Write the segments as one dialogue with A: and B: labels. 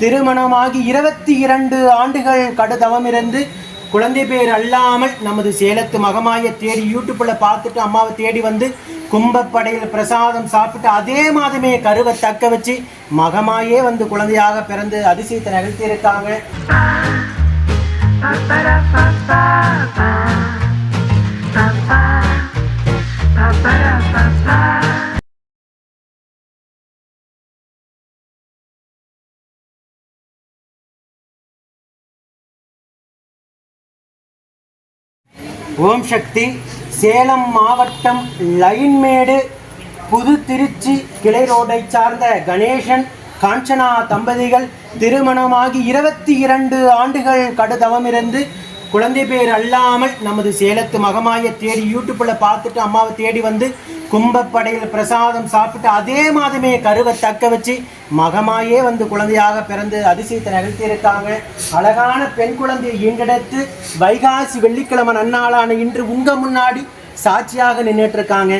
A: திருமணமாகி இருபத்தி இரண்டு ஆண்டுகள் கடுதவம் இருந்து குழந்தை பேர் அல்லாமல் நமது சேலத்து மகமாயை தேடி யூடியூப்பில் பார்த்துட்டு அம்மாவை தேடி வந்து கும்பப்படையில் பிரசாதம் சாப்பிட்டு அதே மாதமே கருவை தக்க வச்சு மகமாயே வந்து குழந்தையாக பிறந்து அதிசயத்தை நிகழ்த்தியிருக்காங்க ஓம் சக்தி சேலம் மாவட்டம் லைன்மேடு புது திருச்சி கிளை ரோடை சார்ந்த கணேசன் காஞ்சனா தம்பதிகள் திருமணமாகி இருபத்தி இரண்டு ஆண்டுகள் கடுதவம் இருந்து குழந்தை பேர் அல்லாமல் நமது சேலத்து மகமாயை தேடி யூடியூப்ல பார்த்துட்டு அம்மாவை தேடி வந்து கும்பப்படையில் பிரசாதம் சாப்பிட்டு அதே மாதமே கருவை தக்க வச்சு மகமாயே வந்து குழந்தையாக பிறந்து அதிசயத்தை நிகழ்த்தியிருக்காங்க அழகான பெண் குழந்தையை ஈண்டெடுத்து வைகாசி வெள்ளிக்கிழமை நன்னாளான இன்று உங்க முன்னாடி சாட்சியாக நின்றுட்டு இருக்காங்க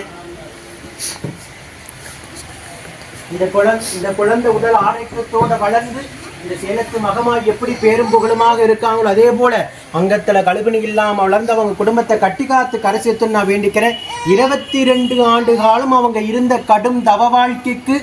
A: இந்த குழந்தை இந்த குழந்தை உடல் ஆரோக்கியத்தோடு வளர்ந்து இந்த சேலத்து மகமாய் எப்படி பேரும் புகழுமாக இருக்காங்களோ அதே போல கழுகுணி கழுகுனி வளர்ந்து அவங்க குடும்பத்தை கட்டி காத்து கரை நான் வேண்டிக்கிறேன். இருபத்தி ரெண்டு ஆண்டு காலம் அவங்க இருந்த கடும் தவ வாழ்க்கைக்கு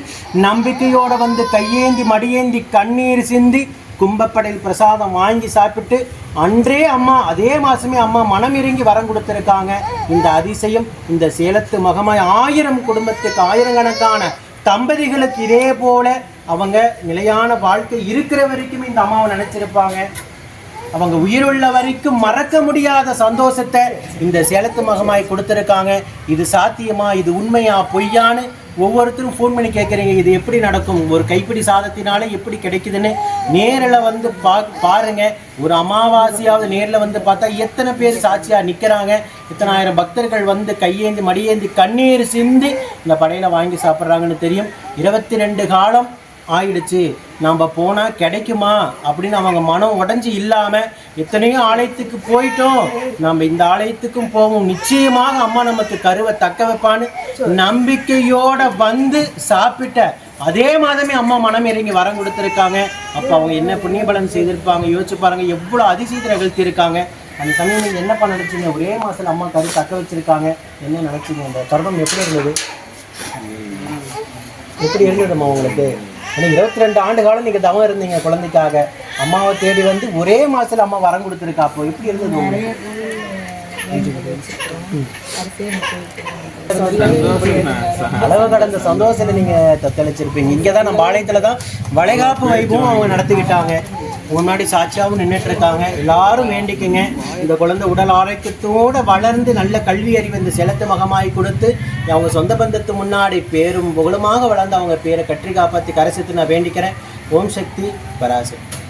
A: நம்பிக்கையோட வந்து கையேந்தி மடியேந்தி கண்ணீர் சிந்தி கும்பப்படையில் பிரசாதம் வாங்கி சாப்பிட்டு அன்றே அம்மா அதே மாதமே அம்மா மனம் இறங்கி வரம் கொடுத்துருக்காங்க. இந்த அதிசயம் இந்த சேலத்து மகமாய் ஆயிரம் குடும்பத்துக்கு ஆயிரக்கணக்கான தம்பதிகளுக்கு இதே போல அவங்க நிலையான வாழ்க்கை இருக்கிற வரைக்கும் இந்த அம்மாவை நினைச்சிருப்பாங்க. அவங்க உயிருள்ள வரைக்கும் மறக்க முடியாத சந்தோஷத்தை இந்த சேலத்து மகமாய் கொடுத்துருக்காங்க. இது சாத்தியமா? இது உண்மையா? பொய்யான்னு ஒவ்வொருத்தரும் ஃபோன் பண்ணி கேட்குறீங்க இது எப்படி நடக்கும்? ஒரு கைப்பிடி சாதத்தினாலே எப்படி கிடைக்குதுன்னு நேரில் வந்து பா பாருங்க. ஒரு அமாவாசையாவது நேரில் வந்து பார்த்தா எத்தனை பேர் சாட்சியாக நிற்கிறாங்க இத்தனாயிரம் பக்தர்கள் வந்து கையேந்தி மடியேந்தி கண்ணீர் சிந்தி இந்த படையில் வாங்கி சாப்பிட்றாங்கன்னு தெரியும். இருபத்தி ரெண்டு காலம் ஆயிடுச்சு. நம்ம போனால் கிடைக்குமா? அப்படின்னு அவங்க மனம் உடஞ்சி இல்லாமல் எத்தனையோ ஆலயத்துக்கு போயிட்டோம். நம்ம இந்த ஆலயத்துக்கும் போவோம். நிச்சயமாக அம்மா நமக்கு கருவை தக்க வைப்பான்னு நம்பிக்கையோட வந்து சாப்பிட்ட அதே மாதமே அம்மா மனம் இறங்கி வரம் கொடுத்துருக்காங்க. அப்போ அவங்க என்ன புண்ணியபலன் செய்திருப்பாங்க? யோசிச்சு பாருங்க. எவ்வளோ அதிசயத்தை நிகழ்த்தியிருக்காங்க அந்த சமயம் நீங்கள் என்னப்பா பண்ண ஒரே மாதத்தில் அம்மா கரு தக்க வச்சிருக்காங்க. என்ன நினச்சிங்க? அந்த கர்ப்பம் எப்படி இருந்தது? எப்படி இருந்ததும்மா உங்களுக்கு? ஏன்னா இருபத்தி ரெண்டு ஆண்டு காலம் நீங்கள் தவம் இருந்தீங்க குழந்தைக்காக. அம்மாவை தேடி வந்து ஒரே மாசத்துல அம்மா வரம் கொடுத்துருக்கா அப்போ. எப்படி இருந்தது அளவு கடந்த சந்தோஷத்தை நீங்க தத்தளிச்சிருப்பீங்க. இங்கே தான் நம்ம ஆலயத்தில் தான் வளைகாப்பு வைபவம் அவங்க நடத்திக்கிட்டாங்க. முன்னாடி சாட்சியாகவும் நின்றுட்டு இருக்காங்க எல்லாரும் வேண்டிக்குங்க. இந்த குழந்தை உடல் ஆரோக்கியத்தோட வளர்ந்து நல்ல கல்வி அறிவு இந்த செலத்து மகமாய் கொடுத்து அவங்க சொந்த பந்தத்து முன்னாடி பேரும் புகழுமாக வளர்ந்து அவங்க பேரை கற்றி காப்பாற்றி கரை சேர்த்து நான் வேண்டிக்கிறேன். ஓம் சக்தி பராசக்தி.